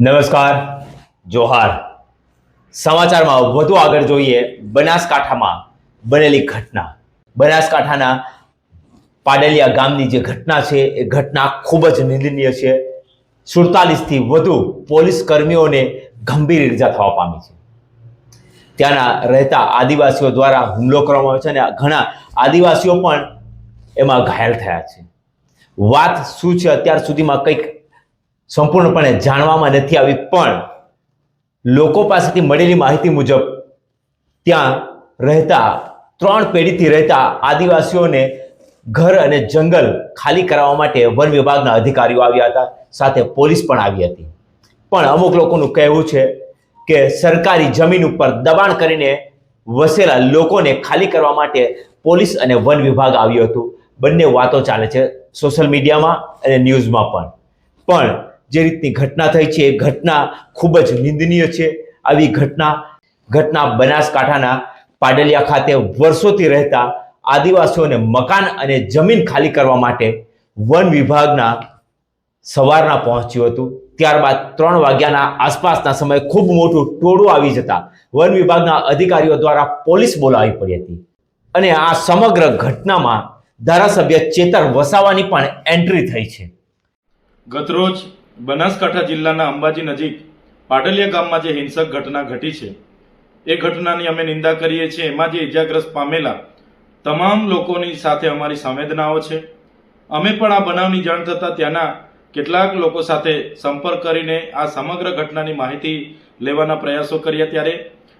નમસ્કાર, જોહાર. સમાચારમાં વધુ આગળ જોઈએ બનાસકાંઠામાં બનેલી ઘટના. બનાસકાંઠાના પાડલિયા ગામની જે ઘટના છે, એ ઘટના ખૂબ જ નિંદનીય છે. સુડતાલીસથી વધુ પોલીસ કર્મીઓને ગંભીર ઇજા થવા પામી છે. ત્યાંના રહેતા આદિવાસીઓ દ્વારા હુમલો કરવામાં આવ્યો છે અને ઘણા આદિવાસીઓ પણ એમાં ઘાયલ થયા છે. વાત શું છે? અત્યાર સુધીમાં કંઈક સંપૂર્ણપણે જાણવામાં નથી આવી, પણ લોકો પાસેથી મળેલી માહિતી મુજબ ત્યાં રહેતા ત્રણ પેઢીથી રહેતા આદિવાસીઓને ઘર અને જંગલ ખાલી કરાવવા માટે વન વિભાગના અધિકારીઓ આવ્યા હતા, સાથે પોલીસ પણ આવી હતી. પણ અમુક લોકોનું કહેવું છે કે સરકારી જમીન ઉપર દબાણ કરીને વસેલા લોકોને ખાલી કરવા માટે પોલીસ અને વન વિભાગ આવ્યું હતું. બંને વાતો ચાલે છે સોશિયલ મીડિયામાં અને ન્યૂઝમાં પણ. પણ જે રીતની ઘટના થઈ છે એ ઘટના ખૂબ જ નિંદનીય છે. આવી ઘટના ઘટના બનાસકાંઠાના પાડલિયા ખાતે વર્ષોથી રહેતા આદિવાસીઓને મકાન અને જમીન ખાલી કરવા માટે વન વિભાગના સવારના પહોંચ્યું હતું. ત્યારબાદ ત્રણ વાગ્યાના આસપાસના સમયે ખૂબ મોટું ટોળું આવી જતા વન વિભાગના અધિકારીઓ દ્વારા પોલીસ બોલાવી પડી હતી. અને આ સમગ્ર ઘટનામાં ધારાસભ્ય ચેતર વસાવાની પણ એન્ટ્રી થઈ છે. ગતરોજ બનાસકાંઠા જિલ્લાના અંબાજી નજીક પાટલિયા ગામમાં જે હિંસક ઘટના ઘટી છે, એ ઘટનાની અમે નિંદા કરીએ છીએ. એમાં જે ઇજાગ્રસ્ત પામેલા તમામ લોકોની સાથે અમારી સંવેદનાઓ છે. અમે પણ આ બનાવની જાણ થતાં ત્યાંના કેટલાક લોકો સાથે સંપર્ક કરીને આ સમગ્ર ઘટનાની માહિતી લેવાના પ્રયાસો કર્યા. ત્યારે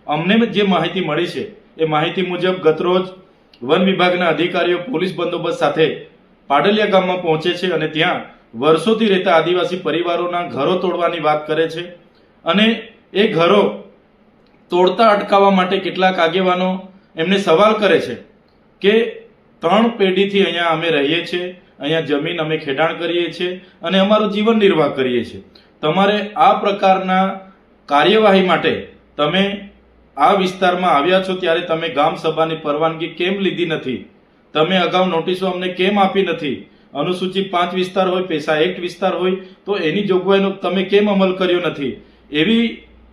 અમને જે માહિતી મળી છે, એ માહિતી મુજબ ગતરોજ વન વિભાગના અધિકારીઓ, પોલીસ બંદોબસ્ત સાથે પાડલિયા ગામમાં પહોંચે છે અને ત્યાં વર્ષોથી રહેતા આદિવાસી પરિવારોના ઘરો તોડવાની વાત કરે છે અને એ ઘરો તોડતા અટકાવવા માટે કેટલાક આગેવાનો એમને સવાલ કરે છે કે ત્રણ પેઢીથી અહીંયા અમે રહીએ છીએ, અહીંયા જમીન અમે ખેડાણ કરીએ છીએ અને અમારું જીવન નિર્વાહ કરીએ છીએ. તમારે આ પ્રકારના કાર્યવાહી માટે તમે આ વિસ્તારમાં આવ્યા છો ત્યારે તમે ગામ સભાની પરવાનગી કેમ લીધી નથી? તમે અગાઉ નોટિસો અમને કેમ આપી નથી? અનુસૂચિત પાંચ વિસ્તાર હોય પૈસા એક્ટ વિસ્તાર હોય, તો એની જોગવાઈનો તમે કેમ અમલ કર્યો નથી? એવી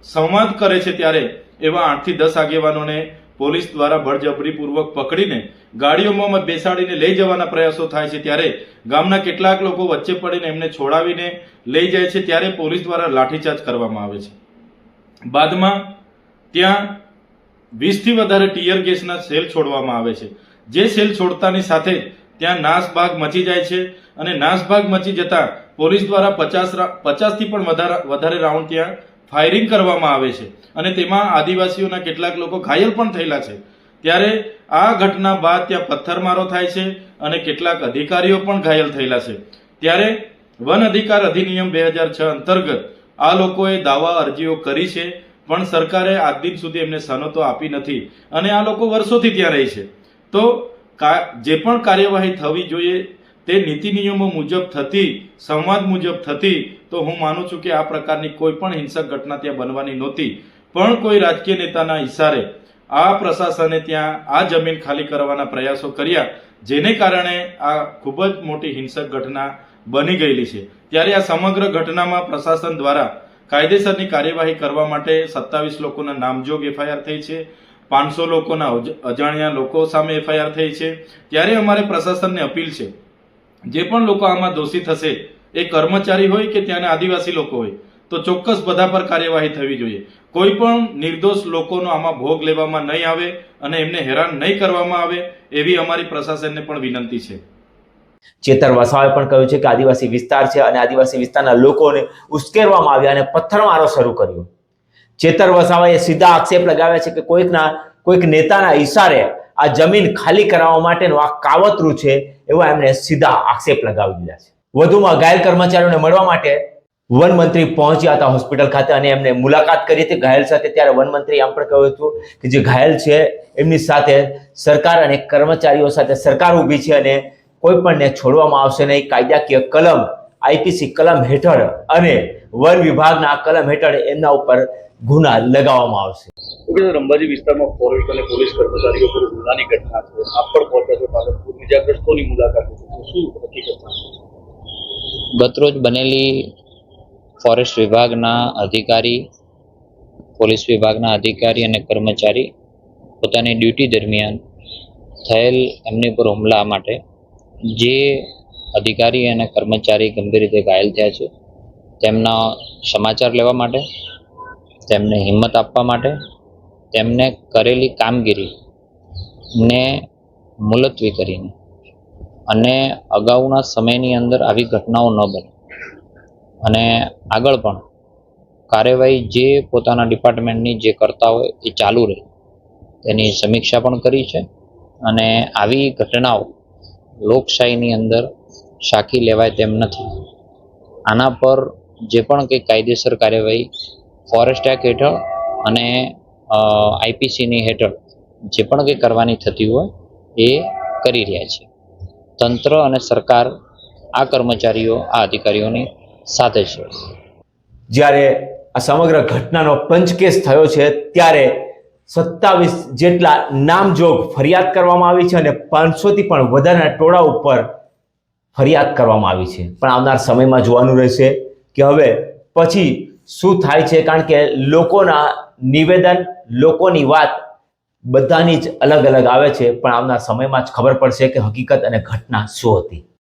સંવાદ કરે છે ત્યારે એવા આઠથી દસ આગેવાનોને પોલીસ દ્વારા બળજબરીપૂર્વક પકડીને ગાડીઓમાં બેસાડીને લઈ જવાના પ્રયાસો થાય છે ત્યારે ગામના કેટલાક લોકો વચ્ચે પડીને એમને છોડાવીને લઈ જાય છે ત્યારે પોલીસ દ્વારા લાઠીચાર્જ કરવામાં આવે છે. બાદમાં ત્યાં વીસથી વધારે ટીયર ગેસના સેલ છોડવામાં આવે છે. જે સેલ છોડતાની સાથે ત્યાં નાસભાગ મચી જાય છે અને નાસભાગ મચી જતા પોલીસ દ્વારા પચાસ પચાસથી પણ વધારે રાઉન્ડ ત્યાં ફાયરિંગ કરવામાં આવે છે. અને તેમાં આદિવાસીઓના કેટલાક લોકો ઘાયલ પણ થયેલા છે. ત્યારે આ ઘટના બાદ ત્યાં પથ્થરમારો થાય છે અને કેટલાક અધિકારીઓ પણ ઘાયલ થયેલા છે. ત્યારે વન અધિકાર અધિનિયમ બે હજાર છ અંતર્ગત આ લોકોએ દાવા અરજીઓ કરી છે, પણ સરકારે આજ દિન સુધી એમને સનતો આપી નથી અને આ લોકો વર્ષોથી ત્યાં રહે છે. તો જે પણ કાર્યવાહી થવી જોઈએ, તે નીતિ નિયમો મુજબ થતી, સંવાદ મુજબ થતી, તો હું માનું છું કે આ પ્રકારની કોઈ પણ હિંસક ઘટના ત્યાં બનવાની નહોતી. પણ કોઈ રાજકીય નેતાના ઇશારે આ પ્રશાસને ત્યાં આ જમીન ખાલી કરવાના પ્રયાસો કર્યા, જેને કારણે આ ખૂબ જ મોટી હિંસક ઘટના બની ગયેલી છે. ત્યારે આ સમગ્ર ઘટનામાં પ્રશાસન દ્વારા કાયદેસરની કાર્યવાહી કરવા માટે સત્તાવીસ લોકોના નામજોગ એફઆઈઆર થઈ છે. પાંચસો લોકોના અજાણ્યા લોકો સામે એફઆઈઆર થઈ છે. ત્યારે અમારે પ્રશાસનને અપીલ છે, જે પણ લોકો આમાં દોષી થશે, એ કર્મચારી હોય કે ત્યાંના આદિવાસી લોકો હોય, તો ચોક્કસ બધા પર કાર્યવાહી થવી જોઈએ. કોઈ પણ નિર્દોષ લોકોનો આમાં ભોગ લેવામાં નહીં આવે અને એમને હેરાન નહીં કરવામાં આવે, એવી અમારી પ્રશાસનને પણ વિનંતી છે. ચેતર વસાવાએ પણ કહ્યું છે કે આદિવાસી વિસ્તાર છે અને આદિવાસી વિસ્તારના લોકોને ઉશ્કેરવામાં આવ્યા અને પથ્થરમારો શરૂ કર્યો. ચેતર વસાવાએ સીધા આક્ષેપ લગાવ્યા છે કે કોઈકના, કોઈક નેતાના ઈશારે આ જમીન ખાલી કરાવવા માટેનું આ કાવતરું છે એવા એમણે સીધા આક્ષેપ લગાવી દીધા છે. વધુમાં ઘાયલ કર્મચારીઓને મળવા માટે વન મંત્રી પહોંચ્યા હતા હોસ્પિટલ ખાતે અને એમને મુલાકાત કરી હતી. ઘાયલ સાથે ત્યારે વન મંત્રી એમ પણ કહ્યું હતું કે જે ઘાયલ છે એમની સાથે સરકાર અને કર્મચારીઓ સાથે સરકાર ઊભી છે અને કોઈ પણને છોડવામાં આવશે નહીં. કાયદાકીય કલમ, આઈપીસી કલમ હેઠળ અને વન વિભાગના કલમ હેઠળ એમના ઉપર ગુના લગાવવામાં આવશે. રંબાજી વિસ્તારમાં ફોરેસ્ટ અને પોલીસ કર્મચારીઓ પર ગુનાની ઘટના છે. આપ પણ પહોંચ્યા છો પાલનપુર. ઇજાગ્રસ્તોની મુલાકાત શું હકીકત ગતરોજ બનેલી ફોરેસ્ટ વિભાગના અધિકારી પોલીસ વિભાગના અધિકારી અને કર્મચારી પોતાની ડ્યુટી દરમિયાન થયેલ એમની પર હુમલા માટે જે અધિકારી અને કર્મચારી ગંભીર રીતે ઘાયલ થયા છે. તેમના સમાચાર લેવા માટે, તેમને હિંમત આપવા માટે, તેમને કરેલી કામગીરીને મુલતવી કરીને અને અગાઉના સમયની અંદર આવી ઘટનાઓ ન બને. અને આગળ પણ કાર્યવાહી જે પોતાના ડિપાર્ટમેન્ટની જે કરતા હોય એ ચાલુ રહે. તેની સમીક્ષા પણ કરી છે અને આવી ઘટનાઓ લોકશાહીની અંદર સાખી લેવાય તેમ નથી. આના પર જે પણ કંઈ કાયદેસર કાર્યવાહી ફોરેસ્ટ એક્ટ હેઠળ અને આઈપીસીની હેઠળ જે પણ કંઈ કરવાની થતી હોય એ કરી રહ્યા છે. તંત્ર અને સરકાર આ કર્મચારીઓ, આ અધિકારીઓની સાથે છે. જ્યારે આ સમગ્ર ઘટનાનો પંચકેસ થયો છે, ત્યારે સત્તાવીસ જેટલા નામજોગ ફરિયાદ કરવામાં આવી છે અને પાંચસોથી પણ વધારાના ટોળા ઉપર ફરિયાદ કરવામાં આવી છે. પણ આવનાર સમયમાં જોવાનું રહેશે કે હવે પછી શું થાય છે? કારણ કે લોકોના નિવેદન, લોકોની વાત બધાની જ અલગ અલગ આવે છે. પણ આવનાર સમયમાં જ ખબર પડશે કે હકીકત અને ઘટના શું હતી.